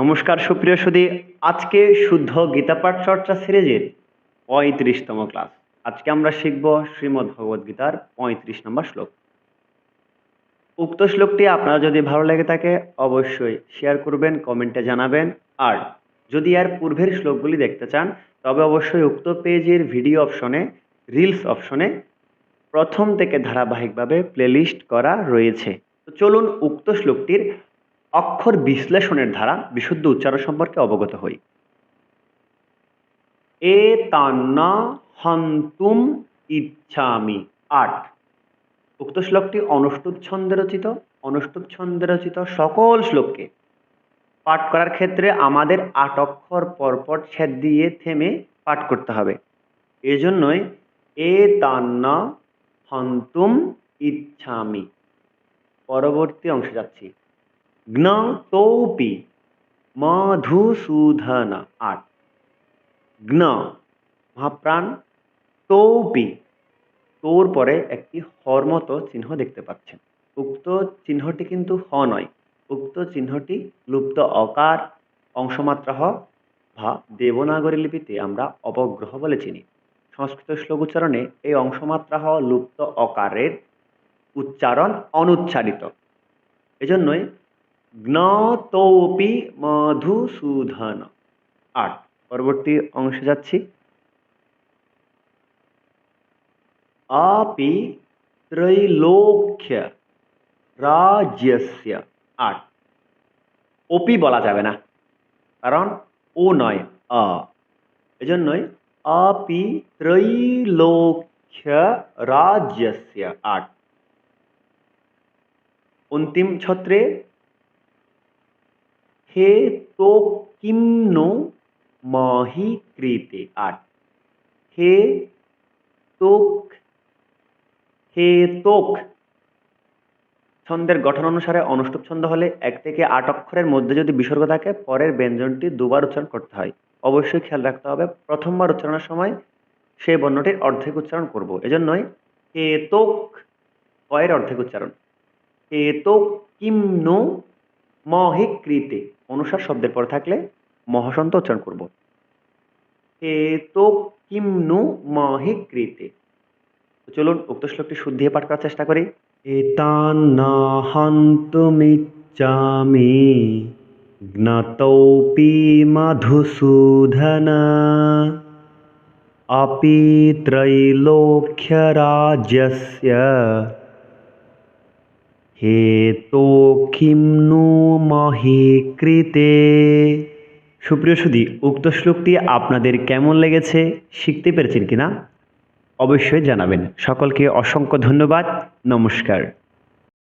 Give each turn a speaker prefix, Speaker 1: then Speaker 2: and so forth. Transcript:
Speaker 1: নমস্কার সুপ্রিয় সুদী আজকে শুদ্ধ গীতাপাঠ চর্চা সিরিজের পঁয়ত্রিশতম ক্লাস। আজকে আমরা শিখব শ্রীমদ্ ভগবদ গীতার পঁয়ত্রিশ নম্বর শ্লোক। উক্ত শ্লোকটি আপনার যদি ভালো লেগে থাকে, অবশ্যই শেয়ার করবেন কমেন্টে জানাবেন। আর যদি এর পূর্বের শ্লোকগুলি দেখতে চান, তবে অবশ্যই উক্ত পেজের ভিডিও অপশনে রিলস অপশনে প্রথম থেকে ধারাবাহিকভাবে প্লেলিস্ট করা রয়েছে। তো চলুন উক্ত শ্লোকটির অক্ষর বিশ্লেষণের ধারা বিশুদ্ধ উচ্চারণ সম্পর্কে অবগত হই। এ তান্না হন্তুম ইচ্ছামি। আট। উক্ত শ্লোকটি অনুষ্টুপ ছন্দে রচিত। অনুষ্টুপ ছন্দে রচিত সকল শ্লোককে পাঠ করার ক্ষেত্রে আমাদের আট অক্ষর পরপর ছেদ দিয়ে থেমে পাঠ করতে হবে। এজন্যই এ তান্না হন্তুম ইচ্ছামি। পরবর্তী অংশে যাচ্ছি। জ্ঞতৌপি মধুসূদন আট জ্ঞ মহাপ্রাণ তৌপি তোর পরে একটি হর মতো চিহ্ন দেখতে পাচ্ছেন। উক্ত চিহ্নটি কিন্তু হ নয়। উক্ত চিহ্নটি লুপ্ত অকার অংশমাত্রা হ বা দেবনাগরী লিপিতে আমরা অপগ্রহ বলে চিনি। সংস্কৃত শ্লোক উচ্চারণে এই অংশমাত্রা হ লুপ্ত অকারের উচ্চারণ অনুচ্চারিত। এজন্যই জ্ঞতৌপি মধুসূদন আট। পরবর্তী অংশে যাচ্ছি। আপি ত্রৈলোক্য রাজ্যস্য। আট। ওপি বলা যাবে না, কারণ ও নয় অ এজন্যই আপি ত্রৈলোক্য রাজ্যস্য। আট। অন্তিম ছত্রে হে তো কিম নো মহি কৃতে আট। হে তোক হে তোক। ছন্দের গঠন অনুসারে অনুষ্টুপ ছন্দ হলে এক থেকে আট অক্ষরের মধ্যে যদি বিসর্গ থাকে, পরের ব্যঞ্জনটি দুবার উচ্চারণ করতে হয়। অবশ্যই খেয়াল রাখতে হবে, প্রথমবার উচ্চারণের সময় সেই বর্ণটির অর্ধেক উচ্চারণ করব। এজন্যই হে তোক কয়ের অর্ধেক উচ্চারণ। হে তো কিম নো মহে কৃতে অনুসার শব্দের পরে থাকলে মহাসন্ত উচ্চারণ করব হে তো কিম নু মহে কৃতে তো চলুন উক্ত শ্লোকটি শুদ্ধিয়ে পাঠ করার চেষ্টা করি এতান্নাহন্তমিচ্ছামি জ্ঞাতৌপি মধুসূদন अपि त्रैलोक्यराज्यस्य হেতো কিম্নু মহি কৃতে। সুপ্রিয় সুদী উক্ত শ্লোকটি আপনাদের কেমন লেগেছে, শিখতে পেরেছেন কিনা? অবশ্যই জানাবেন। সকলকে অসংখ্য ধন্যবাদ। নমস্কার।